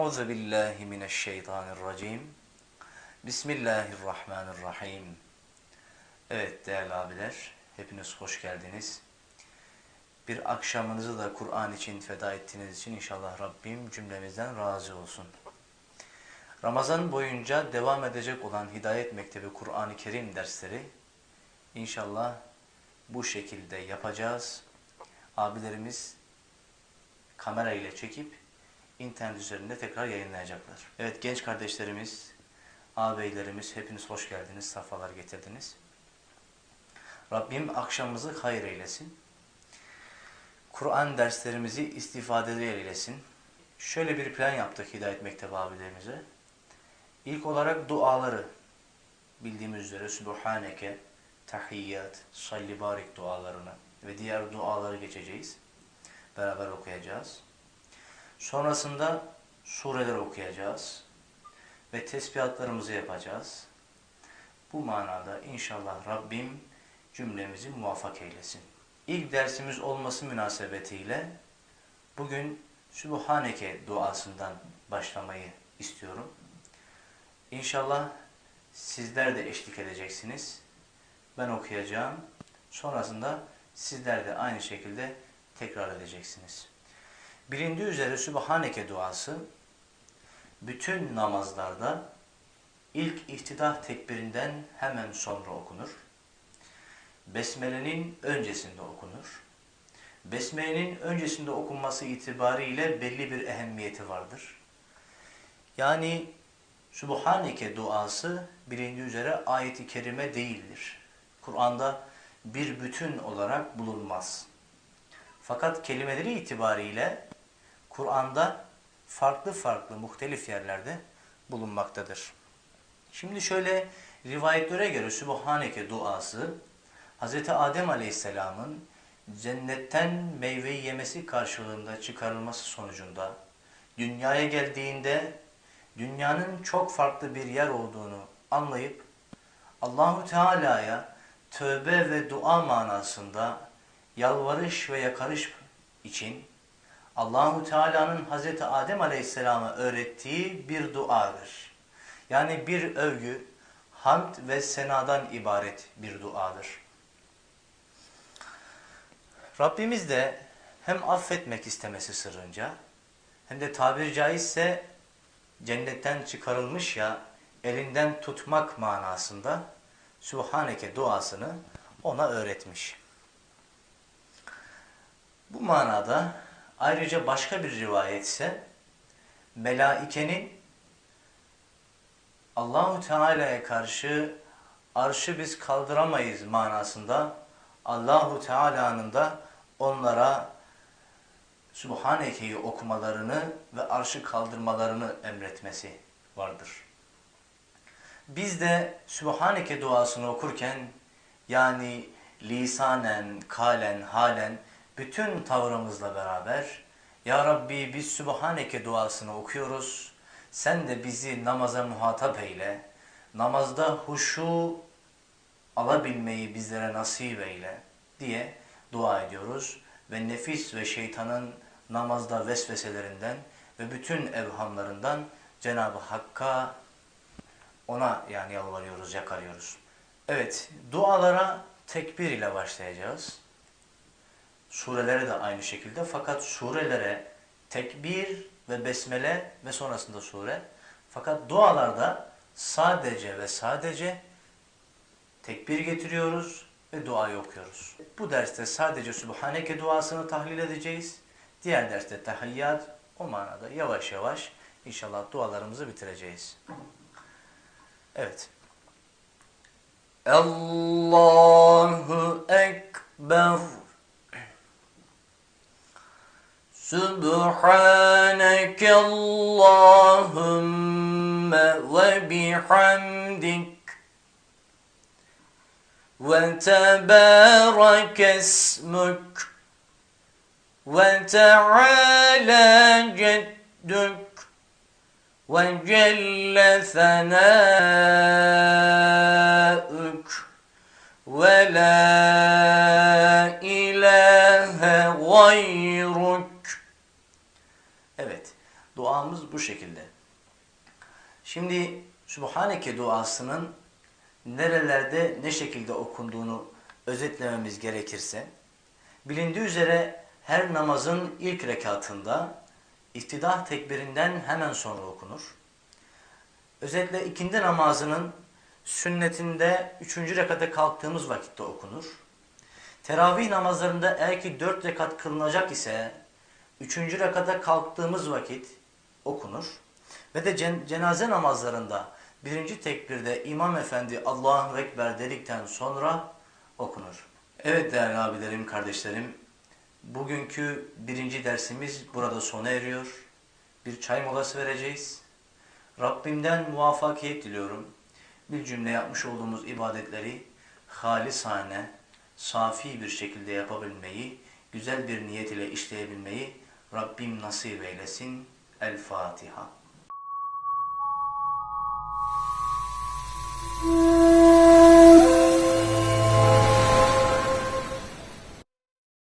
Euzu billahi mineşşeytanirracim. Bismillahirrahmanirrahim. Evet değerli abiler, hepiniz hoş geldiniz. Bir akşamınızı da Kur'an için feda ettiğiniz için inşallah Rabbim cümlemizden razı olsun. Ramazan boyunca devam edecek olan Hidayet Mektebi Kur'an-ı Kerim dersleri inşallah bu şekilde yapacağız. Abilerimiz kamera ile çekip internet üzerinde tekrar yayınlayacaklar. Evet genç kardeşlerimiz, ağabeylerimiz hepiniz hoş geldiniz, safalar getirdiniz. Rabbim akşamımızı hayır eylesin. Kur'an derslerimizi istifadeli eylesin. Şöyle bir plan yaptık Hidayet Mektebi abilerimize. İlk olarak duaları bildiğimiz üzere Sübhaneke, Tahiyyat, Salli Barik dualarını ve diğer duaları geçeceğiz. Beraber okuyacağız. Sonrasında sureler okuyacağız ve tesbihatlarımızı yapacağız. Bu manada inşallah Rabbim cümlemizi muvaffak eylesin. İlk dersimiz olması münasebetiyle bugün Sübhaneke duasından başlamayı istiyorum. İnşallah sizler de eşlik edeceksiniz. Ben okuyacağım. Sonrasında sizler de aynı şekilde tekrar edeceksiniz. Bilindiği üzere Sübhaneke duası bütün namazlarda ilk iftidah tekbirinden hemen sonra okunur. Besmele'nin öncesinde okunur. Besmele'nin öncesinde okunması itibariyle belli bir ehemmiyeti vardır. Yani Sübhaneke duası bilindiği üzere ayeti kerime değildir. Kur'an'da bir bütün olarak bulunmaz. Fakat kelimeleri itibariyle Kur'an'da farklı farklı muhtelif yerlerde bulunmaktadır. Şimdi şöyle rivayetlere göre Sübhaneke duası Hz. Adem Aleyhisselam'ın cennetten meyveyi yemesi karşılığında çıkarılması sonucunda dünyaya geldiğinde dünyanın çok farklı bir yer olduğunu anlayıp Allahu Teala'ya tövbe ve dua manasında yalvarış ve yakarış için Allahu Teala'nın Hazreti Adem Aleyhisselam'a öğrettiği bir duadır. Yani bir övgü, hamd ve senadan ibaret bir duadır. Rabbimiz de hem affetmek istemesi sırrınca hem de tabiri caizse cennetten çıkarılmış ya elinden tutmak manasında Sübhaneke duasını ona öğretmiş. Bu manada ayrıca başka bir rivayet ise melaikenin Allahu Teala'ya karşı arşı biz kaldıramayız manasında Allahu Teala'nın da onlara Subhaneke'yi okumalarını ve arşı kaldırmalarını emretmesi vardır. Biz de Sübhaneke duasını okurken yani lisanen, kalen, halen bütün tavrımızla beraber Ya Rabbi biz Sübhaneke duasını okuyoruz. Sen de bizi namaza muhatap eyle. Namazda huşu alabilmeyi bizlere nasip eyle diye dua ediyoruz. Ve nefis ve şeytanın namazda vesveselerinden ve bütün evhamlarından Cenab-ı Hakk'a ona yani yalvarıyoruz, yakarıyoruz. Evet, dualara tekbir ile başlayacağız. Surelere de aynı şekilde fakat surelere tekbir ve besmele ve sonrasında sure. Fakat dualarda sadece ve sadece tekbir getiriyoruz ve duayı okuyoruz. Bu derste sadece Sübhaneke duasını tahlil edeceğiz. Diğer derste tahiyyat o manada yavaş yavaş inşallah dualarımızı bitireceğiz. Evet. Allahu Ekber سبحانك اللهم وبحمدك وتبارك اسمك وتعالى جدك وجل ثناؤك ولا إله غيرك Duamız bu şekilde. Şimdi Subhaneke duasının nerelerde ne şekilde okunduğunu özetlememiz gerekirse, bilindiği üzere her namazın ilk rekatında iftidah tekbirinden hemen sonra okunur. Özetle ikindi namazının sünnetinde üçüncü rekata kalktığımız vakitte okunur. Teravih namazlarında eğer ki dört rekat kılınacak ise üçüncü rekata kalktığımız vakit okunur. Ve de cen cenaze namazlarında birinci tekbirde İmam Efendi Allahu Ekber dedikten sonra okunur. Evet değerli abilerim, kardeşlerim, bugünkü birinci dersimiz burada sona eriyor. Bir çay molası vereceğiz. Rabbimden muvaffakiyet diliyorum. Bir cümle yapmış olduğumuz ibadetleri halisane, safi bir şekilde yapabilmeyi, güzel bir niyet ile işleyebilmeyi Rabbim nasip eylesin. El Fatiha.